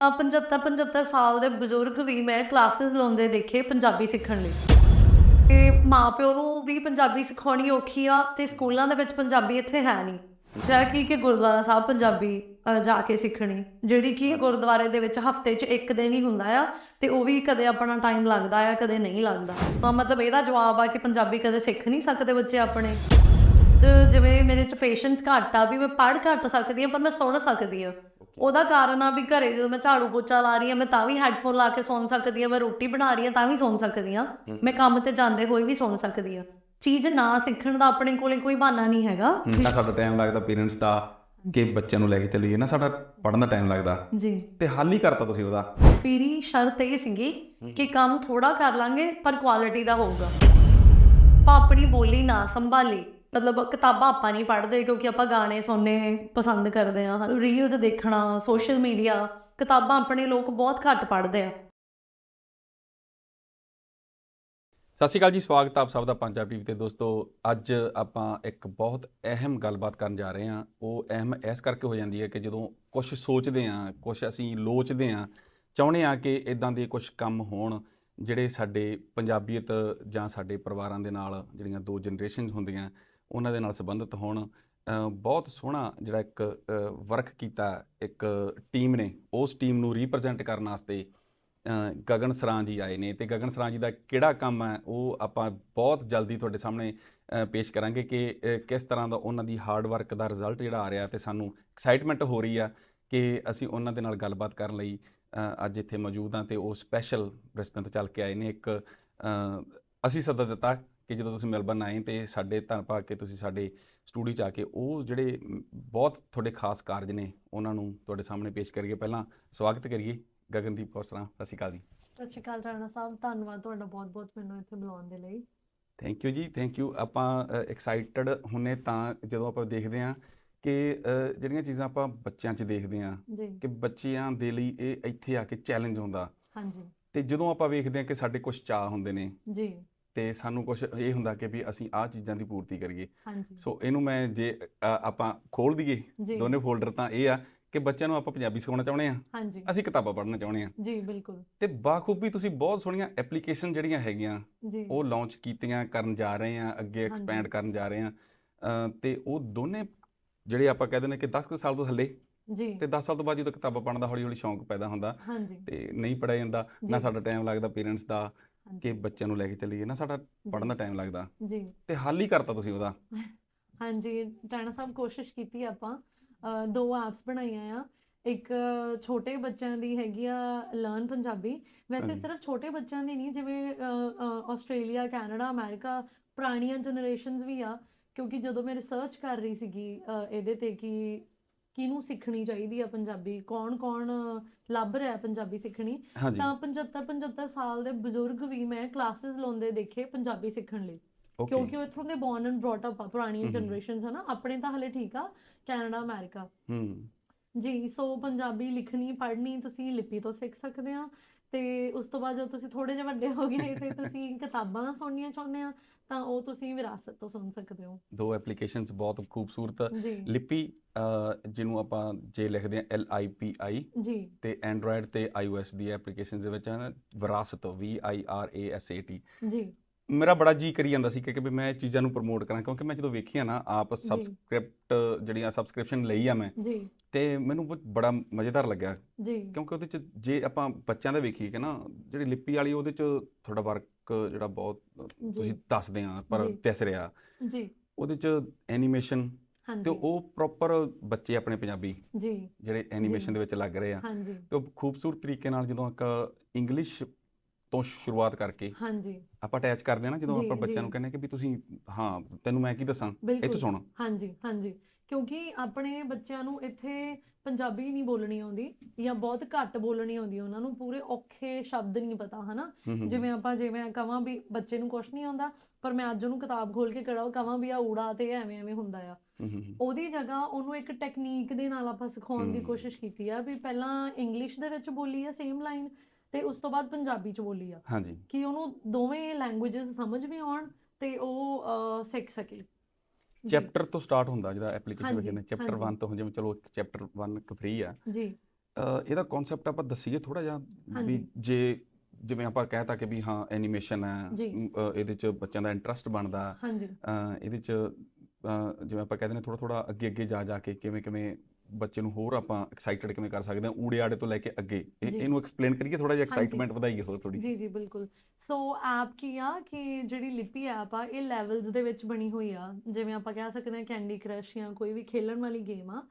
ਆ 75 75 ਸਾਲ ਦੇ ਬਜ਼ੁਰਗ ਵੀ ਮੈਂ ਕਲਾਸਿਸ ਲਾਉਂਦੇ ਦੇਖੇ ਪੰਜਾਬੀ ਸਿੱਖਣ ਲਈ। ਤੇ ਮਾਪਿਓ ਨੂੰ ਵੀ ਪੰਜਾਬੀ ਸਿਖਾਉਣੀ ਔਖੀ ਆ ਤੇ ਸਕੂਲਾਂ ਦੇ ਵਿੱਚ ਪੰਜਾਬੀ ਇੱਥੇ ਹੈ ਨਹੀਂ। ਜਿਹੜਾ ਕਿ ਕਿ ਗੁਰਦੁਆਰਾ ਸਾਹਿਬ ਪੰਜਾਬੀ ਜਾ ਕੇ ਸਿੱਖਣੀ, ਜਿਹੜੀ ਕਿ ਗੁਰਦੁਆਰੇ ਦੇ ਵਿੱਚ ਹਫ਼ਤੇ 'ਚ ਇੱਕ ਦਿਨ ਹੀ ਹੁੰਦਾ ਆ ਤੇ ਉਹ ਵੀ ਕਦੇ ਆਪਣਾ ਟਾਈਮ ਲੱਗਦਾ ਆ, ਕਦੇ ਨਹੀਂ ਲੱਗਦਾ। ਤਾਂ ਮਤਲਬ ਇਹਦਾ ਜਵਾਬ ਆ ਕਿ ਪੰਜਾਬੀ ਕਦੇ ਸਿੱਖ ਨਹੀਂ ਸਕਦੇ ਬੱਚੇ ਆਪਣੇ। ਜਿਵੇਂ ਮੇਰੇ ਚ ਪੇਸ਼ੈਂਸ ਘੱਟ ਆ ਵੀ ਮੈਂ ਪੜ੍ਹ ਘੱਟ ਸਕਦੀ ਆ, ਪਰ ਮੈਂ ਸੁਣ ਸਕਦੀ ਆ। ਉਹਦਾ ਕਾਰਨ ਆ ਵੀ ਘਰੇ ਜਦੋਂ ਮੈਂ ਝਾੜੂ ਪੋਚਾ ਲਾ ਰਹੀ ਆ ਮੈਂ ਤਾਂ ਵੀ ਹੈੱਡਫੋਨ ਲਾ ਕੇ ਸੁਣ ਸਕਦੀ ਆ ਮੈਂ ਰੋਟੀ ਬਣਾ ਰਹੀ ਆ ਤਾਂ ਵੀ ਸੁਣ ਸਕਦੀ ਆ ਮੈਂ ਕੰਮ ਤੇ ਜਾਂਦੇ ਹੋਏ ਵੀ ਸੁਣ ਸਕਦੀ ਆ ਚੀਜ਼ ਨਾ ਸਿੱਖਣ ਦਾ ਆਪਣੇ ਕੋਲੇ ਕੋਈ ਬਹਾਨਾ ਨਹੀਂ ਹੈਗਾ। ਨਾ ਸਾਡਾ ਟਾਈਮ ਲੱਗਦਾ ਪੇਰੈਂਟਸ ਦਾ ਕਿ ਬੱਚਿਆਂ ਨੂੰ ਲੈ ਕੇ ਚੱਲੀਏ ਨਾ ਸਾਡਾ ਪੜਨ ਦਾ ਟਾਈਮ ਲੱਗਦਾ। ਜੀ। ਤੇ ਹੱਲ ਹੀ ਕਰਤਾ ਤੁਸੀਂ ਉਹਦਾ। ਮੇਰੀ ਸ਼ਰਤ ਇਹ ਸੀਗੀ ਕਿ ਕੰਮ ਥੋੜਾ ਕਰ ਲਾਂਗੇ ਪਰ ਕੁਆਲਿਟੀ ਦਾ ਹੋਊਗਾ। ਆਪਣੀ ਬੋਲੀ ਨਾ ਸੰਭਾਲੀ। ਮਤਲਬ ਕਿਤਾਬਾਂ ਆਪਾਂ ਨਹੀਂ ਪੜ੍ਹਦੇ ਕਿਉਂਕਿ ਆਪਾਂ ਗਾਣੇ ਸੁਣਨੇ ਪਸੰਦ ਕਰਦੇ ਆ ਰੀਲਸ ਦੇਖਣਾ ਸੋਸ਼ਲ ਮੀਡੀਆ ਕਿਤਾਬਾਂ ਆਪਣੇ ਲੋਕ ਬਹੁਤ ਘੱਟ ਪੜ੍ਹਦੇ ਆ। ਸਤਿ ਸ਼੍ਰੀ ਅਕਾਲ ਜੀ, ਸਵਾਗਤ ਆਪ ਸਭ ਦਾ ਪੰਜਾਬ ਟੀਵੀ ਤੇ। ਦੋਸਤੋ, ਅੱਜ ਆਪਾਂ ਇੱਕ ਬਹੁਤ ਅਹਿਮ ਗੱਲਬਾਤ ਕਰਨ ਜਾ ਰਹੇ ਹਾਂ। ਉਹ ਅਹਿਮ ਇਸ ਕਰਕੇ ਹੋ ਜਾਂਦੀ ਹੈ ਕਿ ਜਦੋਂ ਕੁਝ ਸੋਚਦੇ ਹਾਂ ਕੁਝ ਅਸੀਂ ਲੋਚਦੇ ਹਾਂ, ਚਾਹੁੰਦੇ ਹਾਂ ਕਿ ਇਦਾਂ ਦੇ ਕੁਝ ਕੰਮ ਹੋਣ ਜਿਹੜੇ ਸਾਡੇ ਪੰਜਾਬੀਅਤ ਜਾਂ ਸਾਡੇ ਪਰਿਵਾਰਾਂ ਦੇ ਨਾਲ, ਜਿਹੜੀਆਂ ਦੋ ਜਨਰੇਸ਼ਨ ਹੁੰਦੀਆਂ ਉਹਨਾਂ ਦੇ ਨਾਲ ਸੰਬੰਧਿਤ ਹੋਣ ਬਹੁਤ ਸੋਹਣਾ ਜਿਹੜਾ ਇੱਕ ਵਰਕ ਕੀਤਾ ਇੱਕ ਟੀਮ ਨੇ, ਉਸ ਟੀਮ ਨੂੰ ਰਿਪਰੈਜ਼ੈਂਟ ਕਰਨ ਵਾਸਤੇ ਗਗਨ ਸਰਾਂ ਜੀ ਆਏ ਨੇ ਤੇ ਗਗਨ ਸਰਾਂ ਜੀ ਦਾ ਕਿਹੜਾ ਕੰਮ ਹੈ, ਉਹ ਆਪਾਂ ਬਹੁਤ ਜਲਦੀ ਤੁਹਾਡੇ ਸਾਹਮਣੇ ਪੇਸ਼ ਕਰਾਂਗੇ ਕਿ ਕਿਸ ਤਰ੍ਹਾਂ ਦਾ ਉਹਨਾਂ ਦੀ ਹਾਰਡ ਵਰਕ ਦਾ ਰਿਜ਼ਲਟ ਜਿਹੜਾ ਆ ਰਿਹਾ ਤੇ ਸਾਨੂੰ ਐਕਸਾਈਟਮੈਂਟ ਹੋ ਰਹੀ ਆ ਕਿ ਅਸੀਂ ਉਹਨਾਂ ਦੇ ਨਾਲ ਗੱਲਬਾਤ ਕਰਨ ਲਈ ਅੱਜ ਇੱਥੇ ਮੌਜੂਦ ਹਾਂ ਤੇ ਉਹ ਸਪੈਸ਼ਲ ਬ੍ਰਿਸਬਨ ਤੋਂ ਚੱਲ ਕੇ ਆਏ ਨੇ ਇੱਕ ਅਸੀਂ ਸੱਦਾ ਦਿੱਤਾ ਕਿ ਜਦੋਂ ਤੁਸੀਂ ਮੈਲਬਨ ਆਏ ਤੇ ਸਾਡੇ ਧੰਨ ਭਾਗ ਕੇ ਤੁਸੀਂ ਸਾਡੇ ਸਟੂਡੀਓ 'ਚ ਆ ਕੇ ਉਹ ਜਿਹੜੇ ਬਹੁਤ ਤੁਹਾਡੇ ਖਾਸ ਕਾਰਜ ਨੇ ਉਹਨਾਂ ਨੂੰ ਤੁਹਾਡੇ ਸਾਹਮਣੇ ਪੇਸ਼ ਕਰੀਏ। ਪਹਿਲਾਂ ਸਵਾਗਤ ਕਰੀਏ ਗਗਨਦੀਪ ਕੌਰ ਸਰਾਂ ਸਤਿ ਸ਼੍ਰੀ ਅਕਾਲ ਜੀ। ਸਤਿ ਸ਼੍ਰੀ ਅਕਾਲ ਰਾਣਾ ਸਾਹਿਬ ਧੰਨਵਾਦ ਤੁਹਾਡਾ ਬਹੁਤ-ਬਹੁਤ ਮੈਨੂੰ ਇੱਥੇ ਬੁਲਾਉਣ ਦੇ ਲਈ। Thank you ji thank you ਆਪਾਂ ਐਕਸਾਈਟਡ ਹੁੰਨੇ ਤਾਂ ਜਦੋਂ ਆਪਾਂ ਦੇਖਦੇ ਹਾਂ ਕਿ ਜਿਹੜੀਆਂ ਚੀਜ਼ਾਂ ਆਪਾਂ ਬੱਚਿਆਂ 'ਚ ਦੇਖਦੇ ਜੀ। ਕਿ ਬੱਚਿਆਂ ਦੇ ਲਈ ਇਹ ਇੱਥੇ ਆ ਕੇ ਚੈਲੰਜ ਹੁੰਦਾ। ਹਾਂਜੀ। ਤੇ ਜਦੋਂ ਆਪਾਂ ਵੇਖਦੇ ਹਾਂ ਕਿ ਸਾਡੇ ਕੁਝ ਚਾਹ ਹੁੰਦੇ ਨੇ ਜੀ। ਤੇ ਸਾਨੂੰ ਕੁਝ ਇਹ ਹੁੰਦਾ ਕਿ ਵੀ ਅਸੀਂ ਆਹ ਚੀਜ਼ਾਂ ਦੀ ਪੂਰਤੀ ਕਰੀਏ। ਹਾਂਜੀ। ਸੋ ਇਹਨੂੰ ਮੈਂ ਜੇ ਅ, ਆਪਾਂ ਖੋਲ ਦਈਏ ਜੀ। ਦੋਨੇ ਫੋਲਡਰ ਤਾਂ ਇਹ ਆ ਕਿ ਬੱਚਿਆਂ ਨੂੰ ਆਪਾਂ ਪੰਜਾਬੀ ਸਿਖਾਉਣਾ ਚਾਹੁੰਦੇ ਆ ਹਾਂਜੀ। ਅਸੀਂ ਕਿਤਾਬਾਂ ਪੜ੍ਹਨਾ ਚਾਹੁੰਦੇ ਆ ਜੀ ਬਿਲਕੁਲ। ਤੇ ਬਾਖੂਬੀ ਤੁਸੀਂ ਬਹੁਤ ਸੋਹਣੀਆਂ ਐਪਲੀਕੇਸ਼ਨ ਜਿਹੜੀਆਂ ਹੈਗੀਆਂ ਜੀ। ਉਹ ਲਾਂਚ ਕੀਤੀਆਂ ਕਰਨ ਜਾ ਰਹੇ ਆ ਅੱਗੇ ਹਾਂਜੀ। ਐਕਸਪੈਂਡ ਕਰਨ ਜਾ ਰਹੇ ਆ ਅ, ਤੇ ਉਹ ਦੋਨੇ ਜਿਹੜੇ ਆਪਾਂ ਕਹਿੰਦੇ ਨੇ ਕਿ 10 ਕੁ ਸਾਲ ਤੋਂ ਥੱਲੇ ਜੀ। ਤੇ 10 ਸਾਲ ਤੋਂ ਬਾਅਦ ਜਦੋਂ ਕਿਤਾਬਾਂ ਪੜ੍ਹਨ ਦਾ ਹੌਲੀ ਹੌਲੀ ਸ਼ੌਂਕ ਪੈਦਾ ਹੁੰਦਾ ਹਾਂਜੀ। ਤੇ ਨਹੀਂ ਪੜਿਆ ਜਾਂਦਾ ਨਾ ਜੀ। ਸਾਡਾ ਟਾਈਮ ਲੱਗਦਾ ਪੇਰੈਂਟਸ ਦਾ ਕਿ ਬੱਚਿਆਂ ਨੂੰ ਲੈ ਕੇ ਚੱਲੀਏ ਨਾ ਸਾਡਾ ਪੜ੍ਹਨ ਦਾ ਟਾਈਮ ਲੱਗਦਾ। ਜੀ। ਤੇ ਹੱਲ ਹੀ ਕਰਤਾ ਤੁਸੀਂ ਉਹਦਾ। ਹਾਂਜੀ ਰਾਣਾ ਸਾਹਿਬ ਕੋਸ਼ਿਸ਼ ਕੀਤੀ ਆਪਾਂ ਅ, ਦੋ ਐਪਸ ਬਣਾਈਆਂ ਆ। ਇੱਕ ਛੋਟੇ ਬੱਚਿਆਂ ਦੀ ਹੈਗੀ ਆ ਲਰਨ ਪੰਜਾਬੀ। ਵੈਸੇ ਹਾਂਜੀ। ਸਿਰਫ ਛੋਟੇ ਬੱਚਿਆਂ ਦੀ ਨਹੀਂ ਜਿਵੇਂ ਅ, ਅ, ਆਸਟ੍ਰੇਲੀਆ ਕੈਨੇਡਾ ਅਮਰੀਕਾ ਪੁਰਾਣੀਆਂ ਜਨਰੇਸ਼ਨਸ ਵੀ ਆ। ਕਿਉਂਕਿ ਜਦੋਂ ਮੈਂ ਰਿਸਰਚ ਕਰ ਰਹੀ ਸੀਗੀ ਅ, ਇਹਦੇ ਤੇ ਕਿ ਕਿਹਨੂੰ ਸਿੱਖਣੀ ਚਾਹੀਦੀ ਆ ਪੰਜਾਬੀ? ਕੌਣ ਕੌਣ ਲੱਭ ਰਿਹਾ ਪੰਜਾਬੀ ਸਿੱਖਣੀ? ਹਾਂਜੀ। ਤਾਂ 75 75 ਸਾਲ ਦੇ ਬਜ਼ੁਰਗ ਵੀ ਮੈਂ ਕਲਾਸਿਸ ਲਾਉਂਦੇ ਦੇਖੇ ਪੰਜਾਬੀ ਸਿੱਖਣ ਲਈ। ਓਕੇ ਕਿਉਂਕਿ ਉਹ ਇੱਥੋਂ ਦੇ ਬੌਰਨ ਐਂਡ ਬ੍ਰੌਟ ਅਪ ਆ ਪੁਰਾਣੀਆਂ। ਜਨਰੇਸ਼ਨਸ ਹਨਾ? ਆਪਣੇ ਤਾਂ ਹਲੇ ਠੀਕ ਆ ਕੈਨੇਡਾ ਅਮਰੀਕਾ। ਹੂੰ। ਜੀ ਸੋ ਪੰਜਾਬੀ ਲਿਖਣੀ ਪੜ੍ਹਨੀ ਤੁਸੀਂ ਲਿਪੀ ਤੋਂ ਸਿੱਖ ਸਕਦੇ ਆ। ਤੇ ਉਸ ਤੋਂ ਬਾਅਦ ਜਦੋਂ ਤੁਸੀਂ ਥੋੜੇ ਜਿਹਾ ਵੱਡੇ ਹੋ ਗਏ ਤੇ ਤੁਸੀਂ ਕਿਤਾਬਾਂ ਸੁਣਨੀਆਂ ਚਾਹੁੰਦੇ ਆ ਤਾਂ ਉਹ ਤੁਸੀਂ ਵਿਰਾਸਤ ਤੋਂ ਸੁਣ ਸਕਦੇ ਹੋ। ਦੋ ਐਪਲੀਕੇਸ਼ਨਸ ਬਹੁਤ ਖੂਬਸੂਰਤ ਲਿਪੀ ਜਿਹਨੂੰ ਆਪਾਂ ਜੇ ਲਿਖਦੇ ਆ ਐਲ ਆਈ ਪੀ ਆਈ ਜੀ। ਤੇ ਐਂਡਰੋਇਡ ਤੇ ਆਈਓਐਸ ਦੀ ਐਪਲੀਕੇਸ਼ਨਸ ਦੇ ਵਿੱਚ ਹਨ ਵਿਰਾਸਤ ਵੀ I R A S A T ji. ਮੇਰਾ ਬੜਾ ਜੀ ਕਰੀ ਜਾਂਦਾ ਸੀ ਕਿ ਕਿ ਵੀ ਮੈਂ ਇਹ ਚੀਜ਼ਾਂ ਨੂੰ ਪ੍ਰਮੋਟ ਕਰਾਂ ਕਿਉਂਕਿ ਮੈਂ ਜਦੋਂ ਵੇਖੀਆਂ ਨਾ ਆਪ। ਸਬਸਕ੍ਰਿਪਟ ਜਿਹੜੀਆਂ ਸਬਸਕ੍ਰਿਪਸ਼ਨ ਲਈ ਆ ਮੈਂ ਜੀ। ਤੇ ਮੈਨੂੰ ਬਹੁਤ ਬੜਾ ਮਜ਼ੇਦਾਰ ਲੱਗਿਆ। ਜੀ। ਕਿਉਂਕਿ ਉਹਦੇ ਚ ਜੇ ਆਪਾਂ ਬੱਚਿਆਂ ਦਾ ਵੇਖੀਏ ਕਿ ਨਾ ਜਿਹੜੀ ਲਿਪੀ ਵਾਲੀ ਉਹਦੇ ਚ ਥੋੜਾ ਵਰਕ ਜਿਹੜਾ ਬਹੁਤ ਤੁਸੀਂ ਦੱਸਦੇ ਆ ਪਰ ਜੀ। ਦਿਸ ਰਿਹਾ। ਜੀ। ਉਹਦੇ ਚ ਐਨੀਮੇਸ਼ਨ ਤੇ ਹਾਂਜੀ ਉਹ ਪ੍ਰੋਪਰ ਬੱਚੇ ਆਪਣੇ ਪੰਜਾਬੀ ਜੀ। ਜਿਹੜੇ ਐਨੀਮੇਸ਼ਨ ਦੇ ਵਿੱਚ ਲੱਗ ਰਹੇ ਆ। ਹਾਂਜੀ। ਤੇ ਉਹ ਖੂਬਸੂਰਤ ਤਰੀਕੇ ਨਾਲ ਜਦੋਂ ਇੱਕ ਇੰਗਲਿਸ਼ ਤੋਂ ਸ਼ੁਰੂਆਤ ਕਰਕੇ ਹਾਂਜੀ। ਆਪਾਂ ਅਟੈਚ ਕਰਦੇ ਆ ਨਾ ਜਦੋਂ ਜੀ, ਆਪਾਂ ਬੱਚਿਆਂ ਜੀ। ਨੂੰ ਕਹਿੰਦੇ ਆ ਕਿ ਵੀ ਤੁਸੀਂ ਹਾਂ ਤੈਨੂੰ ਮੈਂ ਕੀ ਦੱਸਾਂ? ਇਹ ਤੋਂ ਬਿਲਕੁਲ। ਸੁਣ। ਹਾਂਜੀ ਹਾਂਜੀ। ਕਿਉਂਕਿ ਆਪਣੇ ਬੱਚਿਆਂ ਨੂੰ ਇੱਥੇ ਪੰਜਾਬੀ ਨਹੀਂ ਬੋਲਣੀ ਆਉਂਦੀ ਜਾਂ ਬਹੁਤ ਘੱਟ ਬੋਲਣੀ ਆਉਂਦੀ ਉਹਨਾਂ ਨੂੰ ਪੂਰੇ ਔਖੇ ਸ਼ਬਦ ਨਹੀਂ ਪਤਾ ਹਨਾ? ਹੂੰ, ਹੂੰ, ਜਿਵੇਂ ਆਪਾਂ ਜਿਵੇਂ ਕਵਾਂ ਵੀ ਬੱਚੇ ਨੂੰ ਕੁਝ ਨਹੀਂ ਆਉਂਦਾ ਪਰ ਮੈਂ ਅੱਜ ਉਹਨੂੰ ਕਿਤਾਬ ਖੋਲ ਕੇ ਕਰਾਂ ਕਵਾਂ ਵੀ ਆ ਊੜਾ ਤੇ ਐਵੇਂ ਐਵੇਂ ਹੁੰਦਾ ਆ। ਹੂੰ, ਹੂੰ, ਹੂੰ, ਉਹਦੀ ਜਗ੍ਹਾ ਉਹਨੂੰ ਇੱਕ ਟੈਕਨੀਕ ਦੇ ਨਾਲ ਆਪਾਂ ਸਿਖਾਉਣ ਦੀ ਹਮ। ਕੋਸ਼ਿਸ਼ ਕੀਤੀ ਆ ਵੀ ਪਹਿਲਾਂ ਇੰਗਲਿਸ਼ ਦੇ ਵਿੱਚ ਬੋਲੀ ਆ ਸੇਮ ਲਾਈਨ ਤੇ ਉਸ ਤੋਂ ਬਾਅਦ ਪੰਜਾਬੀ ਚ ਬੋਲੀ ਆ। ਹਾਂਜੀ। ਕਿ ਉਹਨੂੰ ਦੋਵੇਂ ਲੈਂਗੁਏਜਸ ਸਮਝ ਵੀ ਆਉਣ ਤੇ ਉਹ ਸਿੱਖ ਸਕੇ। ਚੈਪਟਰ ਤੋਂ ਸਟਾਰਟ ਹੁੰਦਾ ਜਿਹੜਾ ਐਪਲੀਕੇਸ਼ਨ ਵਿੱਚ ਨੇ ਚੈਪਟਰ ਹਾਂਜੀ। 1 ਤੋਂ ਜਿਵੇਂ ਚਲੋ ਚੈਪਟਰ 1 ਇੱਕ ਫ੍ਰੀ ਆ। ਜੀ। ਇਹਦਾ ਕਨਸੈਪਟ ਆਪਾਂ ਦੱਸੀਏ ਥੋੜਾ ਜਿਹਾ ਵੀ। ਜੇ ਜਿਵੇਂ ਆਪਾਂ ਕਹਿਤਾ ਕਿ ਵੀ ਹਾਂ ਐਨੀਮੇਸ਼ਨ ਹੈ ਇਹਦੇ ਚ ਬੱਚਿਆਂ ਦਾ ਇੰਟਰਸਟ ਬਣਦਾ। ਹਾਂਜੀ। ਇਹਦੇ ਚ ਜਿਵੇਂ ਆਪਾਂ ਕਹਿੰਦੇ ਨੇ ਥੋੜਾ ਥੋੜਾ ਅੱਗੇ ਅੱਗੇ ਜਾ ਜਾ ਕੇ ਕਿਵੇਂ ਕਿਵੇਂ ਬੱਚੇ ਨੂੰ ਹੋਰ ਆਪਾਂ ਐਕਸਾਈਟਡ ਕਿਵੇਂ ਕਰ ਸਕਦੇ ਹਾਂ ਊੜੇ ਆੜੇ ਤੋਂ ਲੈ ਕੇ ਅੱਗੇ। ਇਹ- ਜੀ। ਇਹਨੂੰ ਐਕਸਪਲੇਨ ਕਰੀਏ ਥੋੜਾ ਜਿਹਾ ਹਾਂਜੀ। ਐਕਸਾਈਟਮੈਂਟ ਵਧਾਈਏ ਹੋਰ ਥੋੜੀ ਜੀ ਜੀ ਬਿਲਕੁਲ। ਸੋ ਐਪ ਕੀ ਆ ਕਿ ਜਿਹੜੀ ਲਿਪੀ ਐਪ ਆ ਇਹ ਲੈਵਲਸ ਦੇ ਵਿੱਚ ਬਣੀ ਹੋਈ ਆ। ਜਿਵੇਂ ਆਪਾਂ ਕਹਿ ਸਕਦੇ ਹਾਂ ਕੈਂਡੀ ਕ੍ਰਸ਼ ਜਾਂ ਕੋਈ ਵੀ ਖੇਲਣ ਵਾਲੀ ਗੇਮ ਆ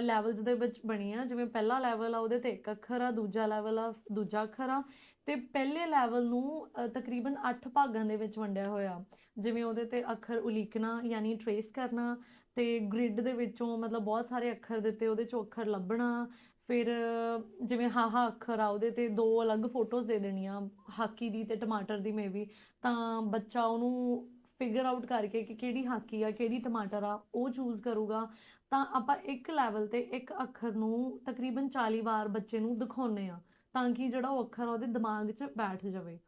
ਲੈਵਲਸ ਦੇ ਵਿੱਚ ਬਣੀ ਆ। ਜਿਵੇਂ ਪਹਿਲਾ ਲੈਵਲ ਆ ਉਹਦੇ ਤੇ ਇੱਕ ਅੱਖਰ ਆ ਦੂਜਾ ਲੈਵਲ ਆ ਦੂਜਾ ਅੱਖਰ ਆ। ਤੇ ਪਹਿਲੇ ਲੈਵਲ ਨੂੰ ਅ, ਤਕਰੀਬਨ 8 ਭਾਗਾਂ ਦੇ ਵਿੱਚ ਵੰਡਿਆ ਹੋਇਆ। ਜਿਵੇਂ ਉਹਦੇ ਤੇ ਅੱਖਰ ਉਲੀਕਣਾ ਯਾਨੀ ਟਰੇਸ ਕਰਨਾ ਤੇ ਗ੍ਰਿਡ ਦੇ ਵਿੱਚੋਂ ਮਤਲਬ ਬਹੁਤ ਸਾਰੇ ਅੱਖਰ ਦਿੱਤੇ ਉਹਦੇ ਚੋਂ ਅੱਖਰ ਲੱਭਣਾ ਫਿਰ ਅ, ਜਿਵੇਂ ਹਾਹਾ ਅੱਖਰ ਆ ਉਹਦੇ ਤੇ ਦੋ ਅਲੱਗ ਫੋਟੋਜ਼ ਦੇ ਦੇਣੀਆਂ ਹਾਕੀ ਦੀ ਤੇ ਟਮਾਟਰ ਦੀ ਮੇਬੀ ਤਾਂ ਬੱਚਾ ਉਹਨੂੰ ਫਿਗਰ ਆਊਟ ਕਰਕੇ ਕਿ ਕਿਹੜੀ ਹਾਕੀ ਆ ਕਿਹੜੀ ਟਮਾਟਰ ਆ ਉਹ ਚੂਜ਼ ਕਰੂਗਾ ਤਾਂ ਆਪਾਂ ਇੱਕ ਲੈਵਲ ਤੇ ਇੱਕ ਅੱਖਰ ਨੂੰ ਤਕਰੀਬਨ 40 ਵਾਰ ਬੱਚੇ ਨੂੰ ਦਿਖਾਉਨੇ ਆ ਤਾਂ ਕਿ ਜਿਹੜਾ ਉਹ ਅੱਖਰ ਆ ਉਹਦੇ ਦਿਮਾਗ 'ਚ ਬੈਠ ਜਾਵੇ।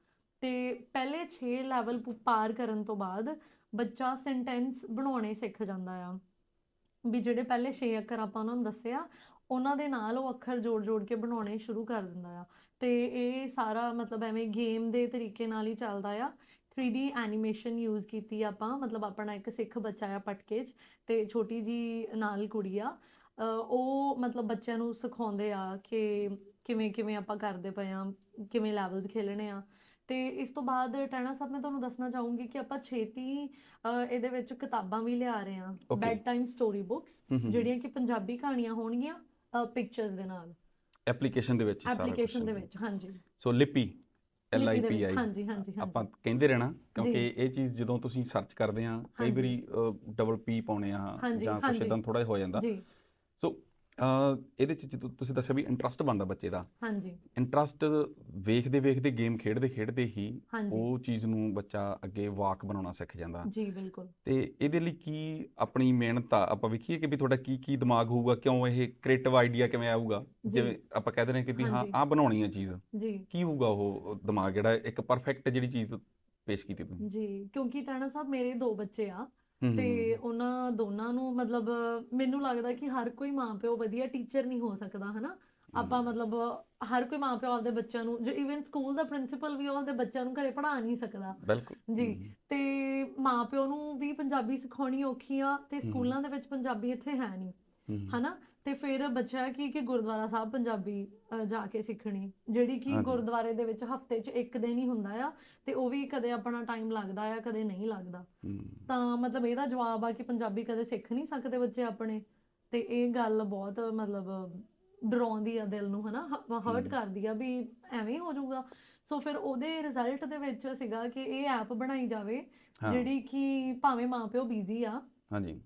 ਤੇ ਪਹਿਲੇ 6 ਲੈਵਲ ਪਾਰ ਕਰਨ ਤੋਂ ਬਾਅਦ ਬੱਚਾ ਸੈਂਟੈਂਸ ਬਣਾਉਣੇ ਸਿੱਖ ਜਾਂਦਾ ਆ। ਵੀ ਜਿਹੜੇ ਪਹਿਲੇ 6 ਅੱਖਰ ਆਪਾਂ ਉਹਨਾਂ ਨੂੰ ਦੱਸਿਆ ਉਹਨਾਂ ਦੇ ਨਾਲ ਉਹ ਅੱਖਰ ਜੋੜ-ਜੋੜ ਕੇ ਬਣਾਉਣੇ ਸ਼ੁਰੂ ਕਰ ਦਿੰਦਾ ਆ। ਤੇ ਇਹ ਸਾਰਾ ਮਤਲਬ ਐਵੇਂ ਗੇਮ ਦੇ ਤਰੀਕੇ ਨਾਲ ਹੀ ਚੱਲਦਾ ਆ। 3D ਐਨੀਮੇਸ਼ਨ ਯੂਜ਼ ਕੀਤੀ ਆਪਾਂ, ਮਤਲਬ ਆਪਣਾ ਇੱਕ ਸਿੱਖ ਬੱਚਾ ਆ ਪਟਕੇਜ 'ਚ, ਤੇ ਛੋਟੀ ਜੀ ਨਾਲ ਕੁੜੀ ਆ। ਉਹ ਮਤਲਬ ਬੱਚਿਆਂ ਨੂੰ ਸਿਖਾਉਂਦੇ ਆ ਕਿ ਕਿਵੇਂ ਕਿਵੇਂ ਆਪਾਂ ਕਰਦੇ ਪਏ ਆ, ਕਿਵੇਂ ਲੈਵਲਸ ਖੇਲਣੇ ਆ। ਤੇ ਇਸ ਤੋਂ ਬਾਅਦ ਟੈਣਾ ਸਾਹਿਬ ਮੈਂ ਤੁਹਾਨੂੰ ਦੱਸਣਾ ਚਾਹੂੰਗੀ ਕਿ ਆਪਾਂ ਛੇਤੀ ਇਹਦੇ ਵਿੱਚ ਕਿਤਾਬਾਂ ਵੀ ਲਿਆ ਰਹੇ Okay. ਬੈਡ ਟਾਈਮ ਸਟੋਰੀ ਹਮ, ਜਿਹੜੀਆਂ ਕਿ ਪੰਜਾਬੀ ਕਹਾਣੀਆਂ ਹੋਣਗੀਆਂ ਪਿਕਚਰਸ ਦੇ ਨਾਲ ਐਪਲੀਕੇਸ਼ਨ ਦੇ ਵਿੱਚ ਹੀ ਸਾਰਾ ਐਪਲੀਕੇਸ਼ਨ ਦੇ। ਵਿੱਚ ਹਾਂਜੀ ਸੋ ਲਿਪੀ ਐਲ ਆਈ ਪੀ ਆਈ ਹਾਂਜੀ ਹਾਂਜੀ ਆਪਾਂ ਕਹਿੰਦੇ ਰਹਿਣਾ ਕਿਉਂਕਿ ਇਹ ਚੀਜ਼ ਜਦੋਂ ਤੁਸੀਂ ਸਰਚ ਕਰਦੇ ਆ ਕਈ। ਵਾਰੀ ਡਬਲ ਪੀ ਪਾਉਣੇ ਆ ਜਾਂ ਹਾਂਜੀ। ਇਦਾਂ ਥੋੜਾ ਹੋ ਜਾਂਦਾ ਜੀ ਸੋ ਇਹਦੇ ਚ ਜਦੋਂ ਤੁਸੀਂ ਦੱਸਿਆ ਵੀ ਇੰਟਰਸਟ ਬਣਦਾ ਬੱਚੇ ਦਾ ਹਾਂਜੀ। ਇੰਟਰਸਟ ਵੇਖਦੇ ਵੇਖਦੇ ਗੇਮ ਖੇਡਦੇ ਖੇਡਦੇ ਹੀ ਹਾਂਜੀ। ਉਹ ਚੀਜ਼ ਨੂੰ ਬੱਚਾ ਅੱਗੇ ਵਾਕ ਬਣਾਉਣਾ ਸਿੱਖ ਜਾਂਦਾ। ਜੀ ਬਿਲਕੁਲ। ਤੇ ਇਹਦੇ ਲਈ ਕੀ ਆਪਣੀ ਮਿਹਨਤ ਆ? ਆਪਾਂ ਵੇਖੀਏ ਕਿ ਵੀ ਤੁਹਾਡਾ ਕੀ ਕੀ ਦਿਮਾਗ ਹੋਊਗਾ? ਕਿਉਂ ਇਹ ਕ੍ਰੀਏਟਿਵ ਆਈਡੀਆ ਕਿਵੇਂ ਆਊਗਾ? ਜੀ। ਜਿਵੇਂ ਆਪਾਂ ਕਹਿੰਦੇ ਨੇ ਕਿ ਵੀ ਹਾਂ ਹਾਂਜੀ। ਆਹ ਬਣਾਉਣੀ ਹੈ ਚੀਜ਼। ਜੀ। ਕੀ ਹੋਊਗਾ ਉਹ ਦਿਮਾਗ ਜਿਹੜਾ ਇੱਕ ਪਰਫੈਕਟ ਜਿਹੜੀ ਚੀਜ਼ ਪੇਸ਼ ਕੀਤੀ ਤੁਸੀਂ? ਜੀ ਕਿਉਂਕਿ ਟਾਣਾ ਸਾਹਿਬ ਮੇਰੇ ਦੋ ਬੱਚੇ ਆ। ਤੇ ਉਹਨਾਂ ਦੋਨਾਂ ਨੂੰ ਮਤਲਬ ਮੈਨੂੰ ਲੱਗਦਾ ਕਿ ਹਰ ਕੋਈ ਮਾਪਿਓ ਵਧੀਆ ਟੀਚਰ ਨਹੀਂ ਹੋ ਸਕਦਾ ਹਨਾ? ਆਪਾਂ ਮਤਲਬ ਹਰ ਕੋਈ ਮਾਪਿਓ ਆਪਦੇ ਬੱਚਿਆਂ ਨੂੰ ਜੋ ਇਵਨ ਸਕੂਲ ਦਾ ਪ੍ਰਿੰਸੀਪਲ ਵੀ ਆਪਦੇ ਬੱਚਿਆਂ ਨੂੰ ਘਰੇ ਪੜ੍ਹਾ ਨਹੀਂ ਸਕਦਾ। ਬਿਲਕੁਲ। ਜੀ। ਤੇ ਮਾਪਿਓ ਨੂੰ ਵੀ ਪੰਜਾਬੀ ਸਿਖਾਉਣੀ ਔਖੀ ਆ ਤੇ ਸਕੂਲਾਂ ਦੇ ਵਿੱਚ ਪੰਜਾਬੀ ਇੱਥੇ ਹੈ ਨਹੀਂ ਹਨਾ? ਤੇ ਫਿਰ ਬਚਿਆ ਕੀ ਕਿ ਗੁਰਦੁਆਰਾ ਸਾਹਿਬ ਪੰਜਾਬੀ ਅ, ਜਾ ਕੇ ਸਿੱਖਣੀ ਜਿਹੜੀ ਕਿ ਹਾਂਜੀ। ਗੁਰਦੁਆਰੇ ਦੇ ਵਿੱਚ ਹਫ਼ਤੇ 'ਚ ਇੱਕ ਦਿਨ ਹੀ ਹੁੰਦਾ ਆ ਤੇ ਉਹ ਵੀ ਕਦੇ ਆਪਣਾ ਟਾਈਮ ਲੱਗਦਾ ਆ ਕਦੇ ਨਹੀਂ ਲੱਗਦਾ। ਤਾਂ ਮਤਲਬ ਇਹਦਾ ਜਵਾਬ ਆ ਕਿ ਪੰਜਾਬੀ ਕਦੇ ਸਿੱਖ ਨਹੀਂ ਸਕਦੇ ਬੱਚੇ ਆਪਣੇ ਤੇ ਇਹ ਗੱਲ ਬਹੁਤ ਮਤਲਬ ਡਰਾਉਂਦੀ ਆ ਦਿਲ ਨੂੰ ਹਨਾ? ਹਰਟ। ਕਰਦੀ ਆ ਵੀ ਐਵੇਂ ਹੀ ਹੋ ਜਾਊਗਾ। ਸੋ ਫਿਰ ਉਹਦੇ ਰਿਜ਼ਲਟ ਦੇ ਵਿੱਚ ਸੀਗਾ ਕਿ ਇਹ ਐਪ ਬਣਾਈ ਜਾਵੇ ਹਾਂ, ਜਿਹੜੀ ਕਿ ਭਾਵੇਂ ਮਾਪਿਓ ਬਿਜ਼ੀ ਆ ਹਾਂਜੀ।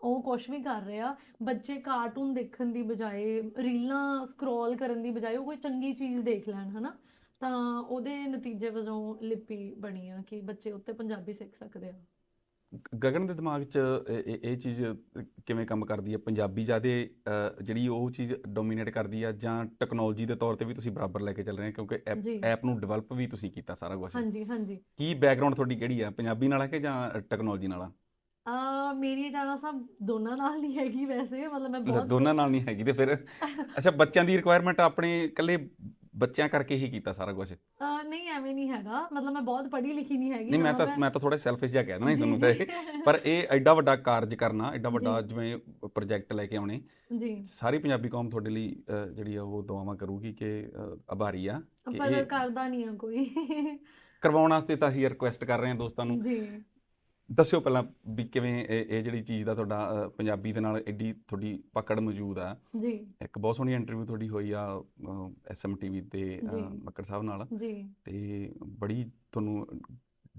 ਉਹ ਕੁਛ ਵੀ ਕਰ ਰਹੇ ਬੱਚੇ ਕਾਰਟੂਨ ਦੇਖਣ ਦੀ ਬਜਾਏ ਰੀਲਾਂ ਸਕਰੋਲ ਕਰਨ ਦੀ ਬਜਾਏ ਉਹ ਕੋਈ ਚੰਗੀ ਚੀਜ਼ ਦੇਖ ਲੈਣ ਹਨਾ? ਤਾਂ ਉਹਦੇ ਨਤੀਜੇ ਵਜੋਂ ਲਿਪੀ ਬਣੀ ਆ ਕਿ ਬੱਚੇ ਉੱਤੇ ਪੰਜਾਬੀ ਸਿੱਖ ਸਕਦੇ ਆ। ਗਗਨ ਦੇ ਦਿਮਾਗ 'ਚ ਇਹ ਚੀਜ਼ ਕਿਵੇਂ ਕੰਮ ਕਰਦੀ ਹੈ ਪੰਜਾਬੀ ਜਿਆਦੇ ਜਿਹੜੀ ਉਹ ਚੀਜ਼ ਡੋਮੀਨੇਟ ਕਰਦੀ ਆ ਜਾਂ ਟੈਕਨੋਲੋਜੀ ਦੇ ਤੌਰ ਤੇ ਵੀ ਤੁਸੀਂ ਬਰਾਬਰ ਲੈ ਕੇ ਚੱਲ ਰਹੇ ਹੋ? ਕਿਉਂਕਿ ਐਪ ਨੂੰ ਡਿਵੈਲਪ ਵੀ ਤੁਸੀਂ ਕੀਤਾ ਸਾਰਾ ਕੁਝ ਹਾਂਜੀ ਹਾਂਜੀ। ਕੀ ਬੈਕਗ੍ਰਾਉਂਡ ਤੁਹਾਡੀ ਕਿਹੜੀ ਆ? ਪੰਜਾਬੀ ਨਾਲ ਹੈ ਕਿ ਜਾਂ ਟੈਕਨੋਲੋਜੀ ਨਾਲ ਆ? ਆ ਮੇਰੀ ਟਾਣਾ ਸਾਹਿਬ ਦੋਨਾਂ ਨਾਲ ਨਹੀਂ ਹੈਗੀ ਵੈਸੇ ਮਤਲਬ ਮੈਂ ਲੈ, ਬਹੁਤ ਦੋਨਾਂ ਨਾਲ ਨਹੀਂ ਹੈਗੀ ਤੇ ਫਿਰ ਅੱਛਾ ਬੱਚਿਆਂ ਦੀ ਰਿਕੁਆਇਰਮੈਂਟ ਆਪਣੇ ਇਕੱਲੇ ਬੱਚਿਆਂ ਕਰਕੇ ਹੀ ਕੀਤਾ ਸਾਰਾ ਕੁਝ ਨਹੀਂ ਐਵੇਂ ਨਹੀਂ ਹੈਗਾ ਮਤਲਬ ਮੈਂ ਬਹੁਤ ਪੜ੍ਹੀ ਲਿਖੀ ਨਹੀਂ ਹੈਗੀ ਨਹੀਂ ਮੈਂ ਤਾਂ ਮੈਂ ਤਾਂ ਥੋੜਾ ਸੈਲਫਿਸ਼ ਜਿਹਾ ਕਹਿ ਦੇਣਾ ਜੀ, ਤੁਹਾਨੂੰ ਤਾਂ। ਜੀ। ਇਹ ਪਰ ਇਹ ਐਡਾ ਵੱਡਾ ਕਾਰਜ ਕਰਨਾ ਐਡਾ ਵੱਡਾ ਜੀ। ਜਿਵੇਂ ਪ੍ਰੋਜੈਕਟ ਲੈ ਕੇ ਆਉਣੇ ਜੀ। ਸਾਰੀ ਪੰਜਾਬੀ ਕੌਮ ਤੁਹਾਡੇ ਲਈ ਅ, ਜਿਹੜੀ ਆ ਉਹ ਦੁਆਵਾਂ ਕਰੂਗੀ ਕਿ ਅ, ਆਭਾਰੀ ਆ ਕਿ ਪਰ ਇਹ ਕਰਦਾ ਨਹੀਂ ਆ ਕੋਈ। ਕਰਵਾਉਣ ਵਾਸਤੇ ਤਾਂ ਅਸੀਂ ਰਿਕੁਐਸਟ ਕਰ ਰਹੇ ਹਾਂ ਦੋਸਤਾਂ ਨੂੰ। ਜੀ। ਦੱਸਿਓ ਪਹਿਲਾਂ ਵੀ ਕਿਵੇਂ ਇਹ ਇਹ ਜਿਹੜੀ ਚੀਜ਼ ਦਾ ਤੁਹਾਡਾ ਅ, ਪੰਜਾਬੀ ਦੇ ਨਾਲ ਐਡੀ ਤੁਹਾਡੀ ਪਕੜ ਮੌਜੂਦ ਆ। ਜੀ। ਇੱਕ ਬਹੁਤ ਸੋਹਣੀ ਇੰਟਰਵਿਊ ਤੁਹਾਡੀ ਹੋਈ ਆ ਐਸਐਮ ਟੀਵੀ ਤੇ ਅ, ਜੀ। ਮੱਕੜ ਸਾਹਿਬ ਨਾਲ। ਜੀ। ਤੇ ਬੜੀ ਤੁਹਾਨੂੰ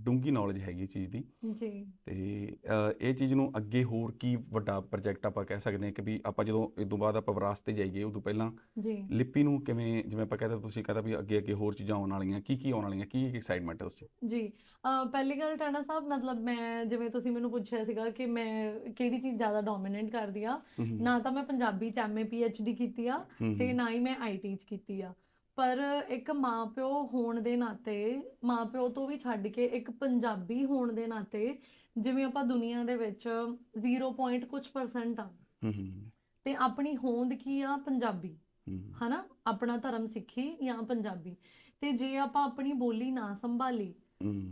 ਡੂੰਗੀ ਨੌਲੇਜ ਹੈਗੀ ਇਸ ਚੀਜ਼ ਦੀ। ਜੀ। ਤੇ ਅ, ਇਹ ਚੀਜ਼ ਨੂੰ ਅੱਗੇ ਹੋਰ ਕੀ ਵੱਡਾ ਪ੍ਰੋਜੈਕਟ ਆਪਾਂ ਕਹਿ ਸਕਦੇ ਹਾਂ ਕਿ ਵੀ ਆਪਾਂ ਜਦੋਂ ਇਸ ਤੋਂ ਬਾਅਦ ਆਪਾਂ ਵਿਰਾਸਤ ਤੇ ਜਾਈਏ ਉਦੋਂ ਪਹਿਲਾਂ ਜੀ। ਲਿਪੀ ਨੂੰ ਕਿਵੇਂ ਜਿਵੇਂ ਆਪਾਂ ਕਹਿੰਦੇ ਤੁਸੀਂ ਕਹਿੰਦਾ ਵੀ ਅੱਗੇ ਅੱਗੇ ਹੋਰ ਚੀਜ਼ਾਂ ਆਉਣ ਵਾਲੀਆਂ ਕੀ ਕੀ ਆਉਣ ਵਾਲੀਆਂ ਕੀ ਐਕਸਾਈਟਮੈਂਟ ਹੈ ਉਸ 'ਚ? ਜੀ। ਅਹ ਪਹਿਲੀ ਗੱਲ ਟਾਣਾ ਸਾਹਿਬ ਮਤਲਬ ਮੈਂ ਜਿਵੇਂ ਤੁਸੀਂ ਮੈਨੂੰ ਪੁੱਛਿਆ ਸੀਗਾ ਕਿ ਮੈਂ ਕਿਹੜੀ ਚੀਜ਼ ਜ਼ਿਆਦਾ ਡੋਮੀਨੇਟ ਕਰਦੀ ਆ ਨਾ ਤਾਂ ਮੈਂ ਪੰਜਾਬੀ ਚ ਐਮਏ ਪੀਐਚਡੀ ਕੀਤੀ ਆ ਤੇ ਨਾ ਹੀ ਮੈਂ ਆਈਟੀ ਚ ਕੀਤੀ ਆ। ਪਰ ਇੱਕ ਮਾਪਿਓ ਹੋਣ ਦੇ ਨਾਤੇ ਮਾਪਿਓ ਤੋਂ ਵੀ ਛੱਡ ਕੇ ਇੱਕ ਪੰਜਾਬੀ ਹੋਣ ਦੇ ਨਾਤੇ ਜਿਵੇਂ ਆਪਾਂ ਦੁਨੀਆ ਦੇ ਵਿੱਚ 0. ਕੁਝ ਪਰਸੈਂਟ ਆ। ਤੇ ਆਪਣੀ ਹੋਂਦ ਕੀ ਆ? ਪੰਜਾਬੀ। ਹਨਾ? ਆਪਣਾ ਧਰਮ ਸਿੱਖੀ ਜਾਂ ਪੰਜਾਬੀ। ਤੇ ਜੇ ਆਪਾਂ ਆਪਣੀ ਬੋਲੀ ਨਾ ਸੰਭਾਲੀ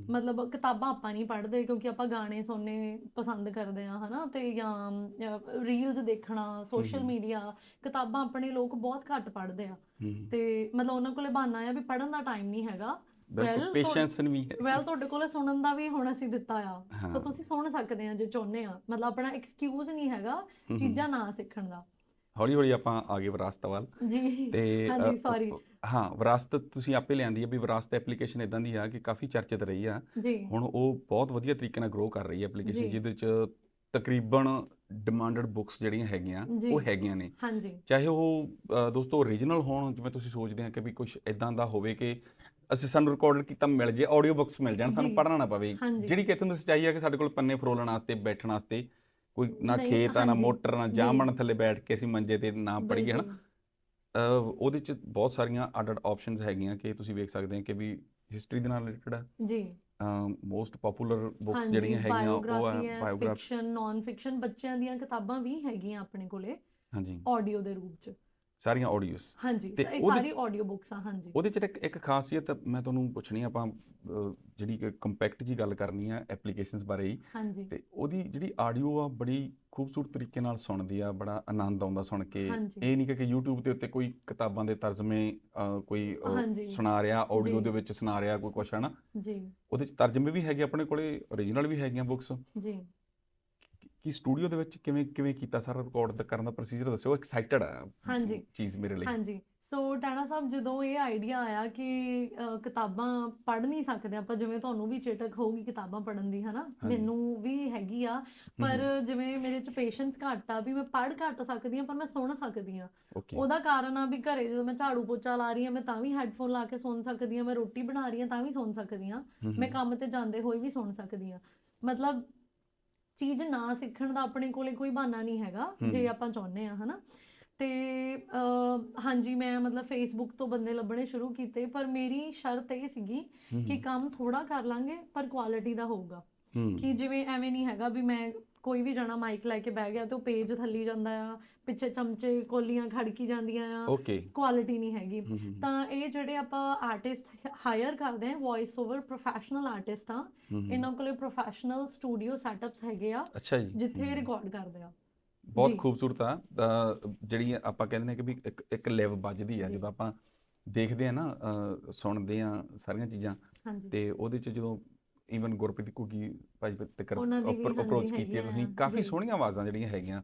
ਮਤਲਬ ਕਿਤਾਬਾਂ ਆਪਾਂ ਨਹੀਂ ਪੜ੍ਹਦੇ ਕਿਉਂਕਿ ਆਪਾਂ ਗਾਣੇ ਸੁਣਨੇ ਪਸੰਦ ਕਰਦੇ ਆ ਹਨਾ? ਤੇ ਜਾਂ ਰੀਲਸ ਦੇਖਣਾ ਸੋਸ਼ਲ। ਮੀਡੀਆ ਕਿਤਾਬਾਂ ਆਪਣੇ ਲੋਕ ਬਹੁਤ ਘੱਟ ਪੜ੍ਹਦੇ ਆ। ਤੇ ਮਤਲਬ ਉਹਨਾਂ ਕੋਲੇ ਬਹਾਨਾ ਆ ਵੀ ਪੜ੍ਹਨ ਦਾ ਟਾਈਮ ਨਹੀਂ ਹੈਗਾ। ਬਿਲਕੁਲ ਪੇਸ਼ੈਂਸ ਵੈਲ ਤੁਹਾਡੇ ਕੋਲੇ ਸੁਣਨ ਦਾ ਵੀ ਹੁਣ ਅਸੀਂ ਦਿੱਤਾ ਆ। ਸੋ ਤੁਸੀਂ ਸੁਣ ਸਕਦੇ ਆ ਜੇ ਚਾਹੁੰਦੇ ਆ। ਮਤਲਬ ਆਪਣਾ ਐਕਸਕਿਊਜ਼ ਨਹੀਂ ਹੈਗਾ। ਚੀਜ਼ਾਂ ਨਾ ਸਿੱਖਣ ਦਾ। ਹੌਲੀ ਹੌਲੀ ਆਪਾਂ ਆਗੇ ਵਿਰਾਸਤ ਵੱਲ। ਜੀ। ਤੇ ਹਾਂਜੀ, sorry। ਹਾਂ ਵਿਰਾਸਤ ਤੁਸੀਂ ਆਪੇ ਲਿਆਂਦੀ ਹੈ ਵੀ ਵਿਰਾਸਤ ਐਪਲੀਕੇਸ਼ਨ ਇਦਾਂ ਦੀ ਆ ਕਿ ਕਾਫੀ ਚਰਚਿਤ ਰਹੀ ਆ ਜੀ ਹੁਣ ਉਹ ਬਹੁਤ ਵਧੀਆ ਤਰੀਕੇ ਨਾਲ ਗਰੋ ਕਰ ਰਹੀ ਹੈ ਐਪਲੀਕੇਸ਼ਨ ਜੀ। ਜਿਹਦੇ ਚ ਤਕਰੀਬਨ ਡਿਮਾਂਡਡ ਬੁੱਕਸ ਜਿਹੜੀਆਂ ਹੈਗੀਆਂ ਜੀ। ਉਹ ਹੈਗੀਆਂ ਨੇ ਹਾਂਜੀ ਚਾਹੇ ਉਹ ਅ, ਦੋਸਤੋ ਓਰੀਜਨਲ ਹੋਣ ਜਿਵੇਂ ਤੁਸੀਂ ਸੋਚਦੇ ਆ ਕਿ ਵੀ ਕੁਝ ਇਦਾਂ ਦਾ ਹੋਵੇ ਕਿ ਅਸੀਂ ਸਾਨੂੰ ਰਿਕਾਰਡ ਕੀਤਾ ਮਿਲ ਜੇ ਆਡੀਓ ਬੁੱਕਸ ਮਿਲ ਜਾਣ ਸਾਨੂੰ ਜੀ। ਪੜ੍ਹਨਾ ਨਾ ਪਵੇ ਹਾਂਜੀ। ਜਿਹੜੀ ਕਿਤੇ ਨੂੰ ਸੱਚਾਈ ਆ ਕਿ ਸਾਡੇ ਕੋਲ ਪੰਨੇ ਫਰੋਲਣ ਵਾਸਤੇ ਬੈਠਣ ਵਾਸਤੇ ਕੋਈ ਨਾ ਨਹੀਂ, ਖੇਤ ਆ ਨਾ ਹਾਂਜੀ। ਮੋਟਰ ਨਾ। ਜਾਮਣ ਥੱਲੇ ਬੈਠ ਕੇ ਅਸੀਂ ਮੰਜੇ ਤੇ ਨਾ ਪੜੀਏ ਹਨਾ ਬਿਲਕੁਲ। ਉਹਦੇ ਚ ਬਹੁਤ ਸਾਰੀਆਂ ਅੱਡ-ਅੱਡ ਆਪਸ਼ਨਸ ਹੈਗੀਆਂ ਕਿ ਤੁਸੀਂ ਵੇਖ ਸਕਦੇ ਆ ਕਿ ਵੀ ਹਿਸਟਰੀ ਦੇ ਨਾਲ ਰਿਲੇਟਡ ਆ। ਜੀ। ਮੋਸਟ ਪਪੂਲਰ ਬੁੱਕਸ ਜਿਹੜੀਆਂ ਹੈਗੀਆਂ ਉਹ ਹੈ ਬਾਇਓਗ੍ਰਾਫੀ ਫਿਕਸ਼ਨ ਨਾਨ ਫਿਕਸ਼ਨ ਬੱਚਿਆਂ ਦੀਆਂ ਕਿਤਾਬਾਂ ਵੀ ਹੈਗੀਆਂ ਆਪਣੇ ਕੋਲੇ ਹਾਂਜੀ। ਆਡੀਓ ਦੇ ਰੂਪ ਚ। ਸਾਰੀਆਂ ਆਡੀਓਸ ਹਾਂਜੀ ਤੇ ਇਹ ਸਾਰੀ ਆਡੀਓ ਬੁੱਕਸ ਆ ਹਾਂਜੀ। ਉਹਦੇ ਚ ਇੱਕ ਇੱਕ ਖਾਸੀਅਤ ਮੈਂ ਤੁਹਾਨੂੰ ਪੁੱਛਣੀ ਆ, ਆਪਾਂ ਜਿਹੜੀ ਕੰਪੈਕਟ ਜੀ ਗੱਲ ਕਰਨੀ ਆ ਐਪਲੀਕੇਸ਼ਨਸ ਬਾਰੇ ਹੀ। ਹਾਂਜੀ। ਤੇ ਉਹਦੀ ਜਿਹੜੀ ਆਡੀਓ ਆ ਬੜੀ ਖੂਬਸੂਰਤ ਤਰੀਕੇ ਨਾਲ ਸੁਣਦੀ ਆ ਬੜਾ ਆਨੰਦ ਆਉਂਦਾ ਸੁਣ ਕੇ। ਇਹ ਨਹੀਂ ਕਿ YouTube ਦੇ ਉੱਤੇ ਕੋਈ ਕਿਤਾਬਾਂ ਦੇ ਤਰਜਮੇ ਕੋਈ। ਸੁਣਾ ਰਿਹਾ ਆਡੀਓ। ਦੇ ਵਿੱਚ ਸੁਣਾ ਰਿਹਾ ਕੋਈ ਕੁਛ ਹੈ ਨਾ ਜੀ। ਉਹਦੇ ਚ ਤਰਜਮੇ ਵੀ ਹੈਗੇ ਆਪਣੇ ਕੋਲੇ origignal ਵੀ ਹੈਗੀਆਂ ਬੁੱਕਸ ਜੀ। ਕੀ ਸਟੂਡੀਓ ਦੇ ਵਿੱਚ ਕਿਵੇਂ ਕਿਵੇਂ ਕੀਤਾ ਸਾਰਾ ਰਿਕਾਰਡ ਕਰਨ ਦਾ ਪ੍ਰੋਸੀਜਰ ਦੱਸਿਓ ਐਕਸਾਈਟਡ ਆ ਹਾਂਜੀ। ਚੀਜ਼ ਮੇਰੇ ਲਈ। ਹਾਂਜੀ। ਸੋ ਟਾਣਾ ਸਾਹਿਬ ਜਦੋਂ ਇਹ ਆਈਡੀਆ ਆਇਆ ਕਿ ਕਿਤਾਬਾਂ ਪੜ੍ਹ ਨਹੀਂ ਸਕਦੇ ਆਪਾਂ ਜਿਵੇਂ ਤੁਹਾਨੂੰ ਵੀ ਚੇਟਕ ਹੋਊਗੀ ਕਿਤਾਬਾਂ ਪੜ੍ਹਨ ਦੀ ਹਨਾ। ਮੈਨੂੰ ਵੀ ਹੈਗੀ ਆ। ਪਰ ਜਿਵੇਂ ਮੇਰੇ ਚ ਪੇਸ਼ੈਂਸ ਘੱਟ ਆ ਵੀ ਮੈਂ ਪੜ੍ਹ ਘੱਟ ਸਕਦੀ ਆ ਪਰ ਮੈਂ ਸੁਣ ਸਕਦੀ ਆ। ਉਹਦਾ ਕਾਰਨ ਆ ਵੀ ਘਰੇ ਜਦੋਂ ਮੈਂ ਝਾੜੂ ਪੋਚਾ ਲਾ ਰਹੀ ਆ ਮੈਂ ਤਾਂ ਵੀ ਹੈੱਡਫੋਨ ਲਾ ਕੇ ਸੁਣ ਸਕਦੀ ਆ ਮੈਂ ਰੋਟੀ ਬਣਾ ਰਹੀ ਆ ਤਾਂ ਵੀ ਸੁਣ ਸਕਦੀ ਆ। ਮੈਂ ਕੰਮ ਤੇ ਜਾਂਦੇ ਹੋਏ ਵੀ ਸੁਣ ਸਕਦੀ ਆ। ਮਤਲਬ ਚੀਜ਼ ਨਾ ਸਿੱਖਣ ਦਾ ਆਪਣੇ ਕੋਲੇ ਕੋਈ ਬਹਾਨਾ ਨਹੀਂ ਹੈਗਾ ਜੇ। ਆਪਾਂ ਚਾਹੁੰਦੇ ਆ ਹਨਾ? ਤੇ ਹਾਂਜੀ ਮੈਂ ਮਤਲਬ ਫੇਸਬੁੱਕ ਤੋਂ ਬੰਦੇ ਲੱਭਣੇ ਸ਼ੁਰੂ ਕੀਤੇ ਪਰ ਮੇਰੀ ਸ਼ਰਤ ਇਹ ਸੀਗੀ ਕਿ ਕੰਮ ਥੋੜਾ ਕਰ ਲਾਂਗੇ ਪਰ ਕੁਆਲਿਟੀ ਦਾ ਹੋਊਗਾ। ਕਿ ਜਿਵੇਂ ਐਵੇਂ ਨਹੀਂ ਹੈਗਾ ਵੀ ਮੈਂ ਕੋਈ ਵੀ ਜਣਾ ਮਾਈਕ ਲੈ ਕੇ ਬਹਿ ਗਿਆ ਤੇ ਉਹ ਪੇਜ ਥੱਲੀ ਜਾਂਦਾ ਆ ਪਿੱਛੇ ਚਮਚੇ ਕੋਲੀਆਂ ਖੜਕੀ ਜਾਂਦੀਆਂ ਆ ਓਕੇ ਕੁਆਲਿਟੀ ਨਹੀਂ ਹੈਗੀ। ਤਾਂ ਇਹ ਜਿਹੜੇ ਆਪਾਂ ਆਰਟਿਸਟ ਹਾਇਰ ਕਰਦੇ ਆ ਵੌਇਸ ਓਵਰ ਪ੍ਰੋਫੈਸ਼ਨਲ ਆਰਟਿਸਟ ਆ ਇਹਨਾਂ ਕੋਲੇ ਪ੍ਰੋਫੈਸ਼ਨਲ ਸਟੂਡੀਓ ਸੈਟਅਪਸ ਹੈਗੇ ਆ ਅੱਛਾ ਜੀ। ਜਿੱਥੇ ਰਿਕਾਰਡ ਕਰਦੇ ਆ। ਬਹੁਤ। ਖੂਬਸੂਰਤ ਆ। ਜਿਹੜੀ ਆਪਾਂ ਕਹਿੰਦੇ ਨੇ ਕਿ ਵੀ ਇੱਕ ਇੱਕ ਲਿਵ ਵੱਜਦੀ ਆ। ਜਦੋਂ ਆਪਾਂ ਦੇਖਦੇ ਆ ਨਾ ਸੁਣਦੇ ਆ ਸਾਰੀਆਂ ਚੀਜ਼ਾਂ ਤੇ ਉਹਦੇ ਚ ਜਦੋਂ ਈਵਨ ਗੁਰਪ੍ਰੀਤ ਘੁੱਗੀ ਭਾਈ ਤੱਕ ਦੀ ਅਪਰੋਚ ਕੀਤੀ ਹੈਗੀਆਂ ਤੁਸੀਂ। ਕਾਫੀ। ਸੋਹਣੀਆਂ ਆਵਾਜ਼ਾਂ ਜਿਹੜੀਆਂ ਹੈਗੀਆਂ।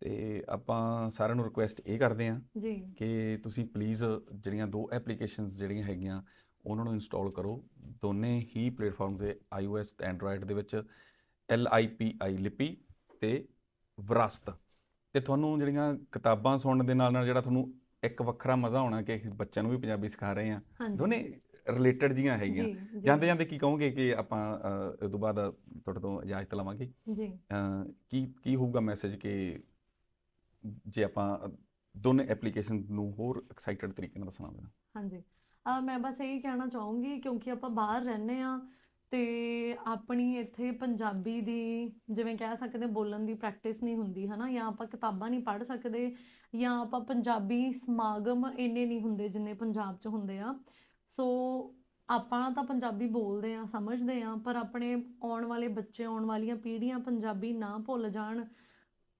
ਤੇ ਆਪਾਂ ਸਾਰਿਆਂ ਨੂੰ ਰਿਕੁਐਸਟ ਇਹ ਕਰਦੇ ਆ ਜੀ। ਕਿ ਤੁਸੀਂ ਪਲੀਜ਼ ਜਿਹੜੀਆਂ ਦੋ ਐਪਲੀਕੇਸ਼ਨਸ ਜਿਹੜੀਆਂ ਹੈਗੀਆਂ ਉਹਨਾਂ ਨੂੰ ਇੰਸਟਾਲ ਕਰੋ। ਦੋਨੇ ਹੀ ਪਲੇਟਫਾਰਮ ਤੇ iOS ਤੇ Android ਦੇ ਵਿੱਚ LIPI ਲਿਪੀ ਤੇ ਵਿਰਾਸਤ। ਤੇ ਤੁਹਾਨੂੰ ਜਿਹੜੀਆਂ ਕਿਤਾਬਾਂ ਸੁਣਨ ਦੇ ਨਾਲ ਨਾਲ ਜਿਹੜਾ ਤੁਹਾਨੂੰ ਇੱਕ ਵੱਖਰਾ ਮਜ਼ਾ ਆਉਣਾ ਕਿ ਬੱਚਿਆਂ ਨੂੰ ਵੀ ਪੰਜਾਬੀ ਸਿਖਾ ਰਹੇ ਆ ਦੋਨੇ ਰਿਲੇਟਡ ਜੀਆਂ ਹੈਗੀਆਂ। ਜੀ ਜੀ, ਜਾਂਦੇ ਜਾਂਦੇ ਕੀ ਕਹੋਗੇ ਕਿ ਆਪਾਂ ਅ, ਇਹ ਤੋਂ ਬਾਅਦ ਤੁਹਾਡੇ ਤੋਂ ਇਜਾਜ਼ਤ ਲਵਾਂਗੇ? ਜੀ। ਕੀ ਕੀ ਹੋਊਗਾ ਮੈਸੇਜ ਕਿ ਜੇ ਆਪਾਂ ਦੋਨੇ ਐਪਲੀਕੇਸ਼ਨ ਨੂੰ ਹੋਰ ਐਕਸਾਈਟਡ ਤਰੀਕੇ ਨਾਲ ਦੱਸਣਾ ਹੋਵੇ ਹਾਂਜੀ। ਅਹ ਮੈਂ ਬਸ ਇਹੀ ਕਹਿਣਾ ਚਾਹੂੰਗੀ ਕਿਉਂਕਿ ਆਪਾਂ ਬਾਹਰ ਰਹਿੰਦੇ ਆ ਤੇ ਆਪਣੀ ਇੱਥੇ ਪੰਜਾਬੀ ਦੀ ਜਿਵੇਂ ਕਹਿ ਸਕਦੇ ਬੋਲਣ ਦੀ ਪ੍ਰੈਕਟਿਸ ਨਹੀਂ ਹੁੰਦੀ ਹਨਾ? ਜਾਂ ਆਪਾਂ ਕਿਤਾਬਾਂ ਨਹੀਂ ਪੜ੍ਹ ਸਕਦੇ ਜਾਂ ਆਪਾਂ ਪੰਜਾਬੀ ਸਮਾਗਮ ਇੰਨੇ ਨਹੀਂ ਹੁੰਦੇ ਜਿੰਨੇ ਪੰਜਾਬ 'ਚ ਹੁੰਦੇ ਆ। ਸੋ ਆਪਾਂ ਤਾਂ ਪੰਜਾਬੀ ਬੋਲਦੇ ਆ ਸਮਝਦੇ ਆ ਪਰ ਆਪਣੇ ਆਉਣ ਵਾਲੇ ਬੱਚੇ, ਆਉਣ ਵਾਲੀਆਂ ਪੀੜ੍ਹੀਆਂ ਪੰਜਾਬੀ ਨਾ ਭੁੱਲ ਜਾਣ।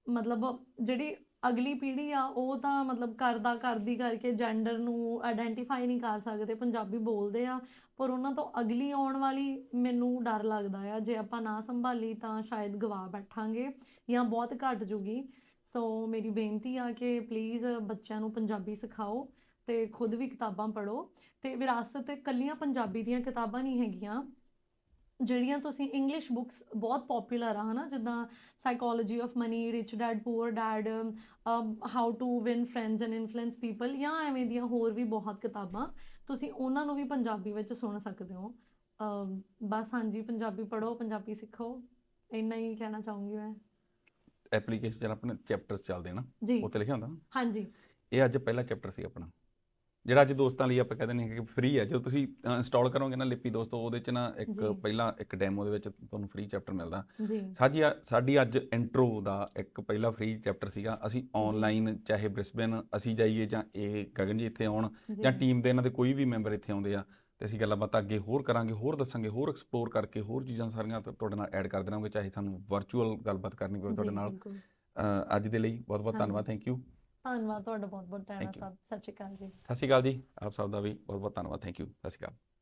ਮਤਲਬ ਜਿਹੜੀ ਅਗਲੀ ਪੀੜ੍ਹੀ ਆ, ਉਹ ਤਾਂ ਮਤਲਬ ਕਰਦਾ ਕਰਦੀ ਕਰਕੇ ਜੈਂਡਰ ਨੂੰ ਆਇਡੈਂਟੀਫਾਈ ਨਹੀਂ ਕਰ ਸਕਦੇ, ਪੰਜਾਬੀ ਬੋਲਦੇ ਆ। ਪਰ ਉਹਨਾਂ ਤੋਂ ਅਗਲੀ ਆਉਣ ਵਾਲੀ ਮੈਨੂੰ ਡਰ ਲੱਗਦਾ ਆ। ਜੇ ਆਪਾਂ ਨਾ ਸੰਭਾਲੀ ਤਾਂ ਸ਼ਾਇਦ ਗਵਾ ਬੈਠਾਂਗੇ ਜਾਂ ਬਹੁਤ ਘਟ ਜੂਗੀ। ਸੋ ਮੇਰੀ ਬੇਨਤੀ ਆ ਕਿ ਪਲੀਜ਼ ਬੱਚਿਆਂ ਨੂੰ ਪੰਜਾਬੀ ਸਿਖਾਓ। ਤੇ ਖੁਦ ਵੀ ਕਿਤਾਬਾਂ ਪੜ੍ਹੋ ਤੇ ਵਿਰਾਸਤ ਕੱਲੀਆਂ ਪੰਜਾਬੀ ਦੀਆਂ ਕਿਤਾਬਾਂ ਨਹੀਂ ਹੈਗੀਆਂ ਜਿਹੜੀਆਂ ਤੁਸੀਂ ਇੰਗਲਿਸ਼ ਬੁੱਕਸ ਬਹੁਤ ਪਪੂਲਰ ਆ ਹਨਾ? ਜਿੱਦਾਂ psychology of money rich dad poor dad how to win friends and influence people ਜਾਂ ਐਵੇਂ ਦੀਆਂ ਹੋਰ ਵੀ ਬਹੁਤ ਕਿਤਾਬਾਂ ਤੁਸੀਂ ਉਹਨਾਂ ਨੂੰ ਵੀ ਪੰਜਾਬੀ ਵਿੱਚ ਸੁਣ ਸਕਦੇ ਹੋ। ਬਸ ਹਾਂਜੀ ਪੰਜਾਬੀ ਪੜ੍ਹੋ ਪੰਜਾਬੀ ਸਿੱਖੋ ਇੰਨਾ ਹੀ ਕਹਿਣਾ ਚਾਹੂੰਗੀ ਮੈਂ। ਐਪਲੀਕੇਸ਼ਨ ਚ ਆਪਣੇ ਚੈਪਟਰਸ ਚੱਲਦੇ ਨਾ ਉੱਤੇ ਲਿਖਿਆ ਹੁੰਦਾ ਹਾਂਜੀ। ਇਹ ਅੱਜ ਪਹਿਲਾ ਚੈਪਟਰ ਸੀ ਆਪਣਾ। ਜਿਹੜਾ ਅੱਜ ਦੋਸਤਾਂ ਲਈ ਆਪਾਂ ਕਹਿੰਦੇ ਨੇ ਕਿ ਫ੍ਰੀ ਹੈ ਜਦੋਂ ਤੁਸੀਂ ਇੰਸਟਾਲ ਕਰੋਗੇ ਨਾ ਲਿਪੀ ਦੋਸਤੋ ਉਹਦੇ ਚ ਨਾ ਇੱਕ। ਪਹਿਲਾਂ ਇੱਕ ਡੈਮੋ ਦੇ ਵਿੱਚ ਤੁਹਾਨੂੰ ਫ੍ਰੀ ਚੈਪਟਰ ਮਿਲਦਾ। ਜੀ। ਸਾਡੀ ਅੱਜ ਇੰਟਰੋ ਦਾ ਇੱਕ ਪਹਿਲਾ ਫ੍ਰੀ ਚੈਪਟਰ ਸੀਗਾ ਅਸੀਂ ਆਨਲਾਈਨ ਚਾਹੇ ਬ੍ਰਿਸਬਨ ਅਸੀਂ ਜਾਈਏ ਜਾਂ ਇਹ ਗਗਨ ਜੀ ਇੱਥੇ ਆਉਣ ਜਾਂ। ਟੀਮ ਦੇ ਇਹਨਾਂ ਦੇ ਕੋਈ ਵੀ ਮੈਂਬਰ ਇੱਥੇ ਆਉਂਦੇ ਆ ਤੇ ਅਸੀਂ ਗੱਲਾਂ ਬਾਤਾਂ ਅੱਗੇ ਹੋਰ ਕਰਾਂਗੇ ਹੋਰ ਦੱਸਾਂਗੇ ਹੋਰ ਐਕਸਪਲੋਰ ਕਰਕੇ ਹੋਰ ਚੀਜ਼ਾਂ ਸਾਰੀਆਂ ਤੁਹਾਡੇ ਨਾਲ ਐਡ ਕਰਦੇ ਰਹਾਂਗੇ ਚਾਹੇ ਸਾਨੂੰ ਵਰਚੁਅਲ ਗੱਲਬਾਤ ਕਰਨੀ ਪਵੇ ਤੁਹਾਡੇ ਨਾਲ। ਅੱਜ ਦੇ ਲਈ ਬਹੁਤ ਬਹੁਤ। ਧੰਨਵਾਦ ਥੈਂਕ ਯੂ ਧੰਨਵਾਦ ਤੁਹਾਡਾ ਬਹੁਤ ਬਹੁਤ ਟਾਈਮ Thank you. ਸਾਹਿਬ। ਸਤਿ ਸ਼੍ਰੀ ਅਕਾਲ ਜੀ। ਸਤਿ ਸ਼੍ਰੀ ਅਕਾਲ ਜੀ। ਆਪ ਸਭ ਦਾ ਵੀ ਬਹੁਤ ਬਹੁਤ ਧੰਨਵਾਦ। ਥੈਂਕ ਯੂ ਸਤਿ ਸ਼੍ਰੀ ਅਕਾਲ।